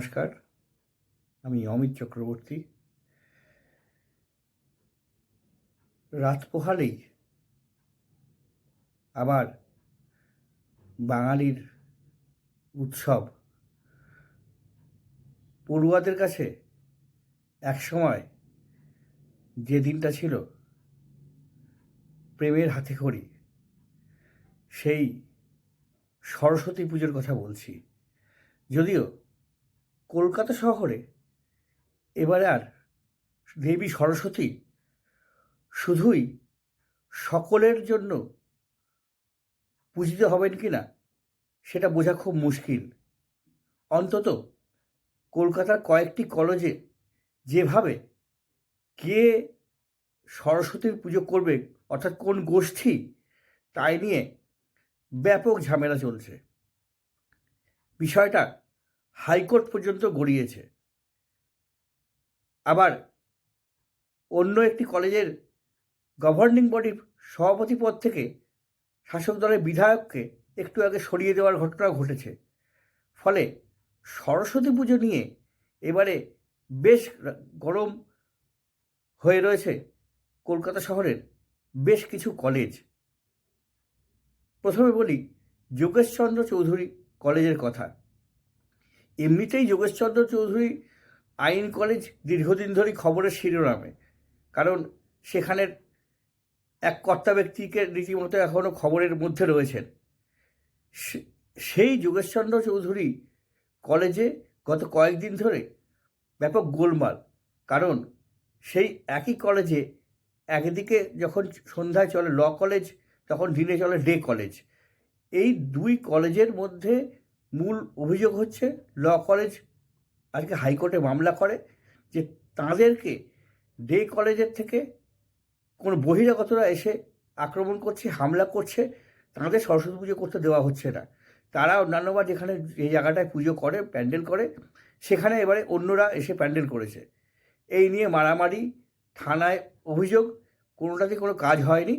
নমস্কার, আমি অমিত চক্রবর্তী। রাত পোহালেই আবার বাঙালির উৎসব। পড়ুয়াদের কাছে একসময় যে দিনটা ছিল প্রেমের হাতে খড়ি, সেই সরস্বতী পুজোর কথা বলছি। যদিও কলকাতা শহরে? এবারে আর দেবী সরস্বতী শুধুই সকলের জন্য পূজিত হবেন কি না, সেটা বোঝা খুব মুশকিল। অন্তত কলকাতার কয়েকটি কলেজে যেভাবে কে সরস্বতীর পুজো করবে, অর্থাৎ কোন গোষ্ঠী, তাই নিয়ে ব্যাপক ঝামেলা চলছে। বিষয়টা হাইকোর্ট পর্যন্ত গড়িয়েছে। আবার অন্য একটি কলেজের গভর্নিং বডির সভাপতি পদ থেকে শাসক দলের বিধায়ককে একটু আগে সরিয়ে দেওয়ার ঘটনা ঘটেছে। ফলে সরস্বতী পুজো নিয়ে এবারে বেশ গরম হয়ে রয়েছে কলকাতা শহরের বেশ কিছু কলেজ। প্রথমে বলি যোগেশচন্দ্র চৌধুরী কলেজের কথা। এমনিতেই যোগেশচন্দ্র চৌধুরী আইন কলেজ দীর্ঘদিন ধরেই খবরের শিরোনামে। কারণ সেখানের এক কর্তা ব্যক্তিকে রীতিমতো এখনও খবরের মধ্যে রয়েছেন। সেই যোগেশচন্দ্র চৌধুরী কলেজে গত কয়েকদিন ধরে ব্যাপক গোলমাল। কারণ সেই একই কলেজে একদিকে যখন সন্ধ্যায় চলে ল কলেজ, তখন দিনে চলে ডে কলেজ। এই দুই কলেজের মধ্যে মূল অভিযোগ হচ্ছে, ল কলেজ আজকে হাইকোর্টে মামলা করে যে তাদেরকে ডে কলেজের থেকে কোনো বহিরাগতরা এসে আক্রমণ করছে, হামলা করছে, তাদের সরস্বতী পুজো করতে দেওয়া হচ্ছে না। তারা অন্যান্যবার যেখানে যে জায়গাটায় পুজো করে, প্যান্ডেল করে, সেখানে এবারে অন্যরা এসে প্যান্ডেল করেছে। এই নিয়ে মারামারি, থানায় অভিযোগ, কোনোটাতে কোনো কাজ হয়নি।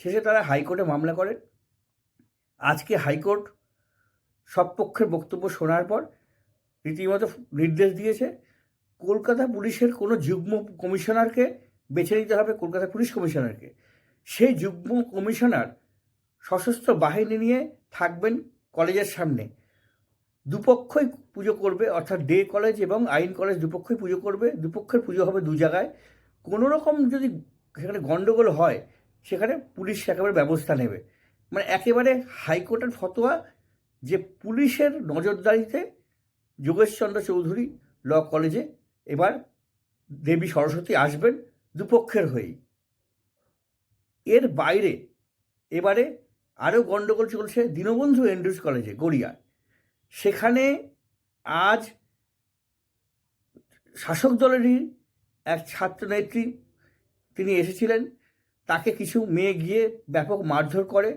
শেষে তারা হাইকোর্টে মামলা করে আজকে হাইকোর্ট সব পক্ষের বক্তব্য শোনার পর রীতিমতো নির্দেশ দিয়েছে, কলকাতা পুলিশের কোনো যুগ্ম কমিশনারকে বেছে নিতে হবে, কলকাতা পুলিশ কমিশনারকে। সেই যুগ্ম কমিশনার সশস্ত্র বাহিনী নিয়ে থাকবেন কলেজের সামনে। দুপক্ষই পুজো করবে, অর্থাৎ ডে কলেজ এবং আইন কলেজ দুপক্ষই পুজো করবে, দুপক্ষের পুজো হবে দু জায়গায়। কোনো রকম যদি সেখানে গণ্ডগোল হয়, সেখানে পুলিশ একেবারে ব্যবস্থা নেবে। মানে একেবারে হাইকোর্টের ফতোয়া যে পুলিশের নজরদারিতে যোগেশচন্দ্র চৌধুরী ল কলেজে এবার দেবী সরস্বতী আসবেন দুপক্ষের হয়েই। এর বাইরে এবারে আরও গণ্ডগোল চলছে দীনবন্ধু এন্ড্রুজ কলেজে গড়িয়ায় সেখানে আজ শাসক দলেরই এক ছাত্রনেত্রী তিনি এসেছিলেন। তাকে কিছু মেয়ে গিয়ে ব্যাপক মারধর করে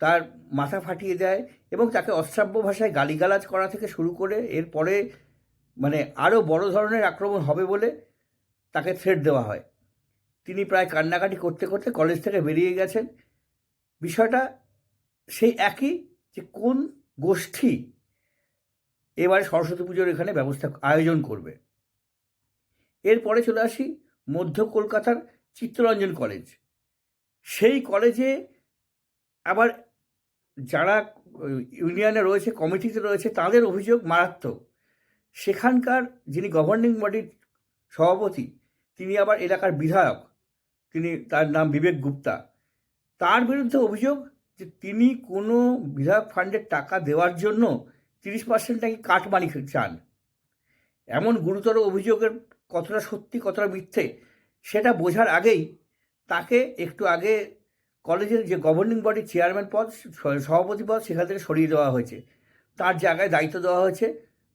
তার মাথা ফাটিয়ে দেয় এবং তাকে অশ্রাব্য ভাষায় গালিগালাজ করা থেকে শুরু করে এরপরে মানে আরও বড় ধরনের আক্রমণ হবে বলে তাকে থ্রেট দেওয়া হয়। তিনি প্রায় কান্নাকাটি করতে করতে কলেজ থেকে বেরিয়ে গেছেন। বিষয়টা সেই একই যে কোন গোষ্ঠী এবারে সরস্বতী পুজোর এখানে ব্যবস্থা আয়োজন করবে। এরপরে চলে আসি মধ্য কলকাতার চিত্তরঞ্জন কলেজ সেই কলেজে আবার যারা ইউনিয়নে রয়েছে, কমিটিতে রয়েছে, তাদের অভিযোগ মারাত্মক। সেখানকার যিনি গভর্নিং বডির সভাপতি, তিনি আবার এলাকার বিধায়ক, তিনি তার নাম বিবেক গুপ্তা। তার বিরুদ্ধে অভিযোগ যে তিনি কোনো বিধায়ক ফান্ডের টাকা দেওয়ার জন্য তিরিশ পার্সেন্ট নাকি কাটমানি চান। এমন গুরুতর অভিযোগের কতটা সত্যি, কতটা মিথ্যে, সেটা বোঝার আগেই তাকে একটু আগে কলেজের যে গভর্নিং বডির চেয়ারম্যান পদ সভাপতি পদ সেখান থেকে সরিয়ে দেওয়া হয়েছে। তার জায়গায় দায়িত্ব দেওয়া হয়েছে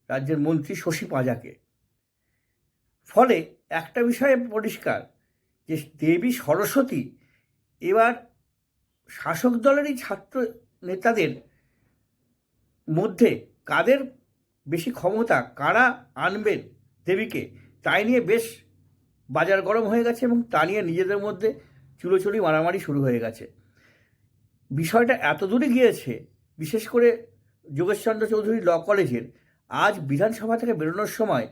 রাজ্যের মন্ত্রী শশী পাঁজাকে। ফলে একটা বিষয়ে পরিষ্কার, যে দেবী সরস্বতী এবার শাসক দলেরই ছাত্র নেতাদের মধ্যে কাদের বেশি ক্ষমতা, কারা আনবেন দেবীকে, তাই নিয়ে বেশ বাজার গরম হয়ে গেছে এবং তা নিয়ে নিজেদের মধ্যে চুলোচুরি মারামারি শুরু হয়ে গেছে। বিষয়টা এত দূরে গিয়েছে, বিশেষ করে যোগেশচন্দ্র চৌধুরী ল কলেজের, আজ বিধানসভা থেকে বেরোনোর সময়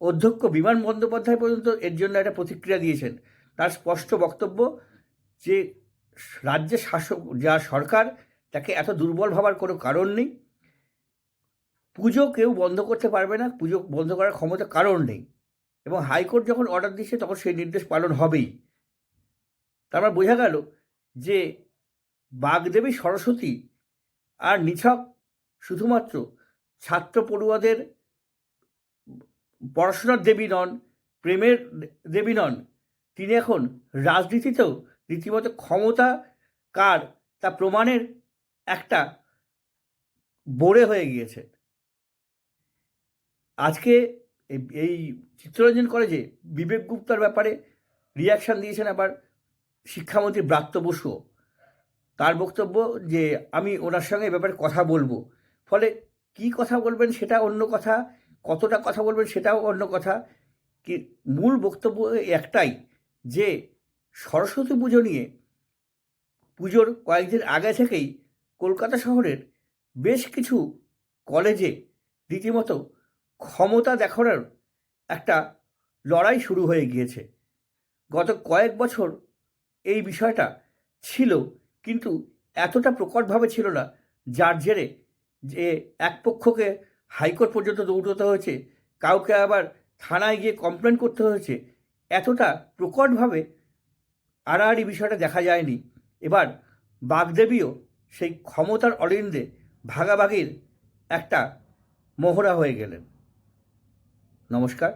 অধ্যক্ষ বিমান বন্দ্যোপাধ্যায় পর্যন্ত এর জন্য একটা প্রতিক্রিয়া দিয়েছেন। তার স্পষ্ট বক্তব্য যে রাজ্যের শাসক, যা সরকার, তাকে এত দুর্বল ভাবার কোনো কারণ নেই। পুজো কেউ বন্ধ করতে পারবে না, পুজো বন্ধ করার ক্ষমতা কারণ নেই। এবং হাইকোর্ট যখন অর্ডার দিচ্ছে তখন সেই নির্দেশ পালন হবেই। তার মানে বোঝা গেল যে বাগদেবী সরস্বতী আর নিছক শুধুমাত্র ছাত্র পড়ুয়াদের পড়াশোনার দেবী নন, প্রেমের দেবী নন, তিনি এখন রাজনীতিতেও রীতিমতো ক্ষমতা কার তা প্রমাণের একটা বোড়ে হয়ে গিয়েছে। আজকে এই- চিত্তরঞ্জন কলেজে বিবেক গুপ্তার ব্যাপারে রিয়াকশন দিয়েছেন আবার শিক্ষামন্ত্রী ব্রাত্য বসু, তার বক্তব্য যে আমি ওনার সঙ্গে এ ব্যাপারে কথা বলব। ফলে কি কথা বলবেন সেটা অন্য কথা, কতটা কথা বলবেন সেটাও অন্য কথা। কি মূল বক্তব্য একটাই যে সরস্বতী পুজো নিয়ে পুজোর কয়েকদিন আগে থেকেই কলকাতা শহরের বেশ কিছু কলেজে রীতিমতো ক্ষমতা দেখানোর একটা লড়াই শুরু হয়ে গিয়েছে। গত কয়েক বছর এই বিষয়টা ছিল, কিন্তু এতটা প্রকটভাবে ছিল না, যার জেরে যে এক পক্ষকে হাইকোর্ট পর্যন্ত দৌড়তে হয়েছে, কাউকে আবার থানায় গিয়ে কমপ্লেন করতে হয়েছে, এতটা প্রকটভাবে আড়াআড়ি বিষয়টা দেখা যায়নি। এবার বাগদেবীও সেই ক্ষমতার অলিন্দে ভাগাভাগির একটা মোহরা হয়ে গেলেন। নমস্কার।